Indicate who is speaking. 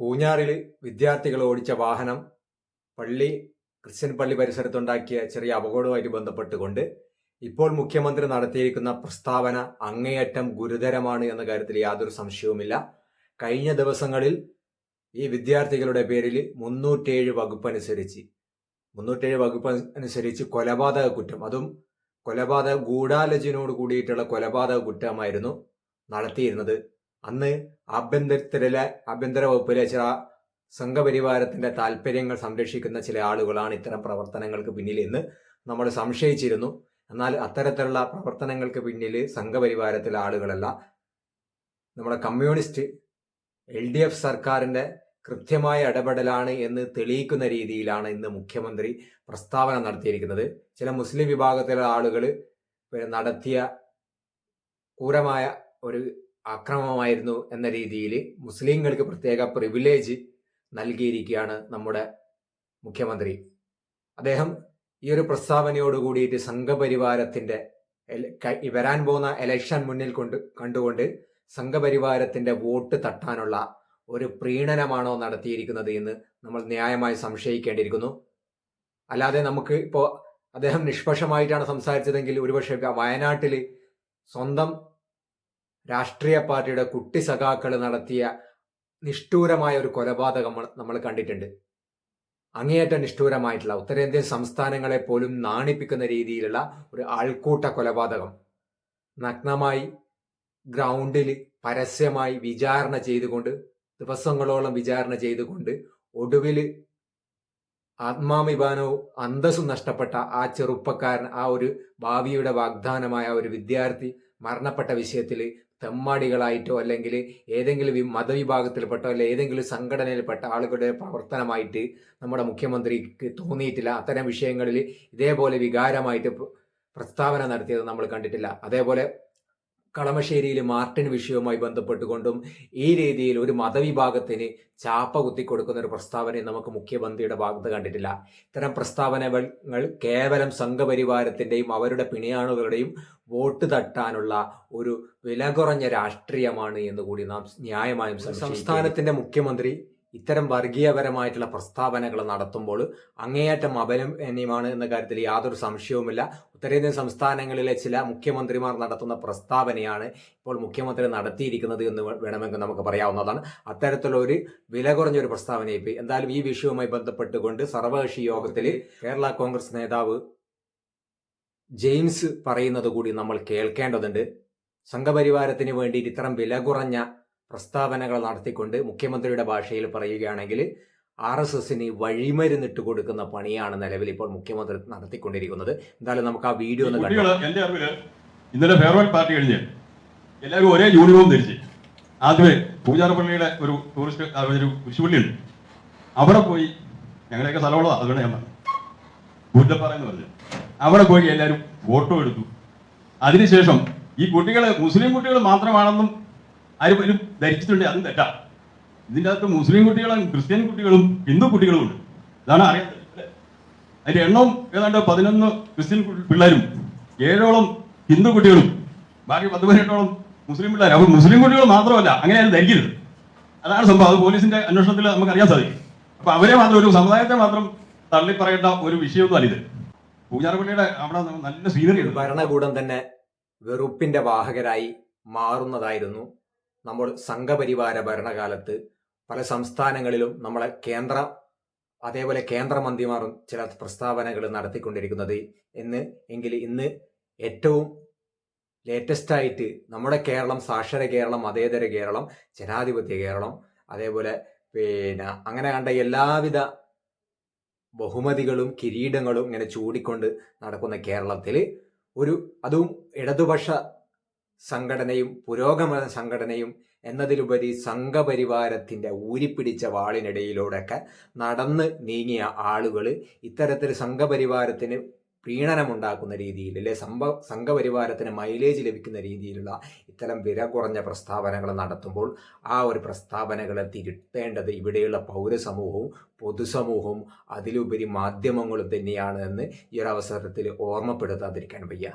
Speaker 1: പൂഞ്ഞാറിൽ വിദ്യാർത്ഥികൾ ഓടിച്ച വാഹനം പള്ളി ക്രിസ്ത്യൻ പള്ളി പരിസരത്തുണ്ടാക്കിയ ചെറിയ അപകടവുമായിട്ട് ബന്ധപ്പെട്ടുകൊണ്ട് ഇപ്പോൾ മുഖ്യമന്ത്രി നടത്തിയിരിക്കുന്ന പ്രസ്താവന അങ്ങേയറ്റം ഗുരുതരമാണ് എന്ന കാര്യത്തിൽ യാതൊരു സംശയവുമില്ല. കഴിഞ്ഞ ദിവസങ്ങളിൽ ഈ വിദ്യാർത്ഥികളുടെ പേരിൽ മുന്നൂറ്റേഴ് വകുപ്പ് അനുസരിച്ച് മുന്നൂറ്റേഴ് വകുപ്പ് അനുസരിച്ച് കൊലപാതക കുറ്റം അതും കൊലപാതക ഗൂഢാലോചനയോട് കൂടിയിട്ടുള്ള കൊലപാതക കുറ്റമായിരുന്നു നടത്തിയിരുന്നത്. അന്ന് ആഭ്യന്തരത്തിലെ ആഭ്യന്തര വകുപ്പിലെ ചില സംഘപരിവാരത്തിന്റെ താല്പര്യങ്ങൾ സംരക്ഷിക്കുന്ന ചില ആളുകളാണ് ഇത്തരം പ്രവർത്തനങ്ങൾക്ക് പിന്നിൽ എന്ന് നമ്മൾ സംശയിച്ചിരുന്നു. എന്നാൽ അത്തരത്തിലുള്ള പ്രവർത്തനങ്ങൾക്ക് പിന്നിൽ സംഘപരിവാരത്തിലെ ആളുകളല്ല. നമ്മുടെ കമ്മ്യൂണിസ്റ്റ് എൽ ഡി എഫ് സർക്കാരിന്റെ കൃത്യമായ ഇടപെടലാണ് എന്ന് തെളിയിക്കുന്ന രീതിയിലാണ് ഇന്ന് മുഖ്യമന്ത്രി പ്രസ്താവന നടത്തിയിരിക്കുന്നത്. ചില മുസ്ലിം വിഭാഗത്തിലെ ആളുകൾ നടത്തിയ ക്രൂരമായ ഒരു ആക്രമണമായിരുന്നു എന്ന രീതിയിൽ മുസ്ലിങ്ങൾക്ക് പ്രത്യേക പ്രിവിലേജ് നൽകിയിരിക്കുകയാണ് നമ്മുടെ മുഖ്യമന്ത്രി. അദ്ദേഹം ഈ ഒരു പ്രസ്താവനയോട് കൂടിയിട്ട് സംഘപരിവാരത്തിന്റെ വരാൻ പോകുന്ന എലക്ഷൻ മുന്നിൽ കൊണ്ട് കണ്ടുകൊണ്ട് സംഘപരിവാരത്തിന്റെ വോട്ട് തട്ടാനുള്ള ഒരു പ്രീണനമാണോ നടത്തിയിരിക്കുന്നത് എന്ന് നമ്മൾ ന്യായമായി സംശയിക്കേണ്ടിയിരിക്കുന്നു. അല്ലാതെ നമുക്ക് ഇപ്പോൾ അദ്ദേഹം നിഷ്പക്ഷമായിട്ടാണ് സംസാരിച്ചതെങ്കിൽ ഒരുപക്ഷെ വയനാട്ടിൽ സ്വന്തം രാഷ്ട്രീയ പാർട്ടിയുടെ കുട്ടി സഖാക്കൾ നടത്തിയ നിഷ്ഠൂരമായ ഒരു കൊലപാതകം നമ്മൾ കണ്ടിട്ടുണ്ട്. അങ്ങേയറ്റം നിഷ്ഠൂരമായിട്ടുള്ള ഉത്തരേന്ത്യൻ സംസ്ഥാനങ്ങളെ പോലും നാണിപ്പിക്കുന്ന രീതിയിലുള്ള ഒരു ആൾക്കൂട്ട കൊലപാതകം. നഗ്നമായി ഗ്രൗണ്ടിൽ പരസ്യമായി വിചാരണ ചെയ്തുകൊണ്ട് ദിവസങ്ങളോളം വിചാരണ ചെയ്തുകൊണ്ട് ഒടുവിൽ ആത്മാഭിമാനവും അന്തസ്സും നഷ്ടപ്പെട്ട ആ ചെറുപ്പക്കാരൻ ആ ഒരു ഭാവിയുടെ വാഗ്ദാനമായ ഒരു വിദ്യാർത്ഥി മരണപ്പെട്ട വിഷയത്തിൽ തെമ്മാടികളായിട്ടോ അല്ലെങ്കിൽ ഏതെങ്കിലും മതവിഭാഗത്തിൽപ്പെട്ടോ അല്ലെ ഏതെങ്കിലും സംഘടനയിൽപ്പെട്ട ആളുകളുടെ പ്രവർത്തനമായിട്ട് നമ്മുടെ മുഖ്യമന്ത്രിക്ക് തോന്നിയിട്ടില്ല. അത്തരം വിഷയങ്ങളിൽ ഇതേപോലെ വികാരമായിട്ട് പ്രസ്താവന നടത്തിയത് നമ്മൾ കണ്ടിട്ടില്ല. അതേപോലെ കളമശ്ശേരിയിൽ മാർട്ടിൻ വിഷയവുമായി ബന്ധപ്പെട്ടുകൊണ്ടും ഈ രീതിയിൽ ഒരു മതവിഭാഗത്തിന് ചാപ്പ കുത്തിക്കൊടുക്കുന്ന ഒരു പ്രസ്താവനയെ നമുക്ക് മുഖ്യമന്ത്രിയുടെ ഭാഗത്ത് കണ്ടിട്ടില്ല. ഇത്തരം പ്രസ്താവനകൾ കേവലം സംഘപരിവാരത്തിന്റെയും അവരുടെ പിണിയാണുകളുടെയും വോട്ട് തട്ടാനുള്ള ഒരു വില കുറഞ്ഞ രാഷ്ട്രീയമാണ് എന്ന് കൂടി നാം ന്യായമായും സംസ്ഥാനത്തിന്റെ മുഖ്യമന്ത്രി ഇത്തരം വർഗീയപരമായിട്ടുള്ള പ്രസ്താവനകൾ നടത്തുമ്പോൾ അങ്ങേയറ്റം അപലപനീയമാണ് എന്ന കാര്യത്തിൽ യാതൊരു സംശയവുമില്ല. ഉത്തരേന്ത്യൻ സംസ്ഥാനങ്ങളിലെ ചില മുഖ്യമന്ത്രിമാർ നടത്തുന്ന പ്രസ്താവനയാണ് ഇപ്പോൾ മുഖ്യമന്ത്രി നടത്തിയിരിക്കുന്നത് എന്ന് വേണമെങ്കിൽ നമുക്ക് പറയാവുന്നതാണ്. അത്തരത്തിലൊരു വില കുറഞ്ഞ കുറഞ്ഞൊരു പ്രസ്താവന ഇപ്പോൾ എന്തായാലും ഈ വിഷയവുമായി ബന്ധപ്പെട്ടുകൊണ്ട് സർവകക്ഷി യോഗത്തിൽ കേരള കോൺഗ്രസ് നേതാവ് ജെയിംസ് പറയുന്നത് കൂടി നമ്മൾ കേൾക്കേണ്ടതുണ്ട്. സംഘപരിവാരത്തിന് വേണ്ടി ഇത്തരം വില കുറഞ്ഞ പ്രസ്താവനകൾ നടത്തിക്കൊണ്ട് മുഖ്യമന്ത്രിയുടെ ഭാഷയിൽ പറയുകയാണെങ്കിൽ ആർ എസ് എസിന് വഴിമരുന്നിട്ട് കൊടുക്കുന്ന പണിയാണ് നിലവിൽ ഇപ്പോൾ മുഖ്യമന്ത്രി നടത്തിക്കൊണ്ടിരിക്കുന്നത്. എന്തായാലും നമുക്ക് ആ വീഡിയോ ഒന്ന്
Speaker 2: എന്റെ അറിവിൽ ഇന്നലെ ഫെയർവെൽ പാർട്ടി കഴിഞ്ഞ് എല്ലാവരും ഒരേ യൂണിഫോം ധരിച്ച് ആദ്യമേ പൂജാരപ്പള്ളിയുടെ ഒരു ടൂറിസ്റ്റ് ഒരു കുരിശുപള്ളിയുണ്ട് അവിടെ പോയി ഞങ്ങളുടെയൊക്കെ സ്ഥലമുള്ളതാ അതുകൊണ്ട് ഞാൻ പറഞ്ഞു ബുദ്ധപ്പാറ എന്ന് പറഞ്ഞു. അവിടെ പോയി എല്ലാവരും ഫോട്ടോ എടുത്തു. അതിനുശേഷം ഈ കുട്ടികൾ മുസ്ലിം കുട്ടികൾ മാത്രമാണെന്നും ആരും ധരിച്ചിട്ടുണ്ട് അതും തെറ്റാ. ഇതിന്റെ അകത്ത് മുസ്ലിം കുട്ടികളും ക്രിസ്ത്യൻ കുട്ടികളും ഹിന്ദു കുട്ടികളും ഉണ്ട്. ഇതാണ് അറിയാത്തത്? അതിന്റെ എണ്ണവും ഏതാണ്ട് പതിനൊന്ന് ക്രിസ്ത്യൻ പിള്ളേരും ഏഴോളം ഹിന്ദു കുട്ടികളും ബാക്കി പത്ത് പതിനെട്ടോളം മുസ്ലിം പിള്ളേർ അപ്പൊ മുസ്ലിം കുട്ടികൾ മാത്രമല്ല അങ്ങനെ അത് ധരിക്കരുത് അതാണ് സംഭവം. അത് പോലീസിന്റെ അന്വേഷണത്തിൽ നമുക്ക് അറിയാൻ സാധിക്കും. അപ്പൊ അവരെ മാത്രം ഒരു സമുദായത്തെ മാത്രം തള്ളി പറയേണ്ട ഒരു വിഷയമൊന്നും ഇത്. പൂജാരപ്പള്ളിയുടെ അവിടെ നല്ല സീനറി
Speaker 1: ഭരണകൂടം തന്നെ വെറുപ്പിന്റെ വാഹകരായി മാറുന്നതായിരുന്നു. നമ്മൾ സംഘപരിവാര ഭരണകാലത്ത് പല സംസ്ഥാനങ്ങളിലും നമ്മളെ കേന്ദ്ര അതേപോലെ കേന്ദ്രമന്ത്രിമാരും ചില പ്രസ്താവനകൾ നടത്തിക്കൊണ്ടിരിക്കുന്നത്. എന്ന് എങ്കിൽ ഇന്ന് ഏറ്റവും ലേറ്റസ്റ്റ് ആയിട്ട് നമ്മുടെ കേരളം സാക്ഷര കേരളം മതേതര കേരളം ജനാധിപത്യ കേരളം അതേപോലെ പിന്നെ അങ്ങനെ കണ്ട എല്ലാവിധ ബഹുമതികളും കിരീടങ്ങളും ഇങ്ങനെ ചൂടിക്കൊണ്ട് നടക്കുന്ന കേരളത്തിൽ ഒരു അതും ഇടതുപക്ഷ സംഘടനയും പുരോഗമന സംഘടനയും എന്നതിലുപരി സംഘപരിവാരത്തിന്റെ ഊരിപ്പിടിച്ച വാളിനിടയിലൂടെയൊക്കെ നടന്ന് നീങ്ങിയ ആളുകൾ ഇത്തരത്തിൽ സംഘപരിവാരത്തിന് പ്രീണനമുണ്ടാക്കുന്ന രീതിയിൽ അല്ലെ സംഭ സംഘപരിവാരത്തിന് മൈലേജ് ലഭിക്കുന്ന രീതിയിലുള്ള ഇത്തരം വില കുറഞ്ഞ പ്രസ്താവനകൾ നടത്തുമ്പോൾ ആ ഒരു പ്രസ്താവനകളെ തിരുത്തേണ്ടത് ഇവിടെയുള്ള പൗരസമൂഹവും പൊതുസമൂഹവും അതിലുപരി മാധ്യമങ്ങളും തന്നെയാണ് എന്ന് ഈ ഒരു അവസരത്തിൽ ഓർമ്മപ്പെടുത്താതിരിക്കാൻ വയ്യ.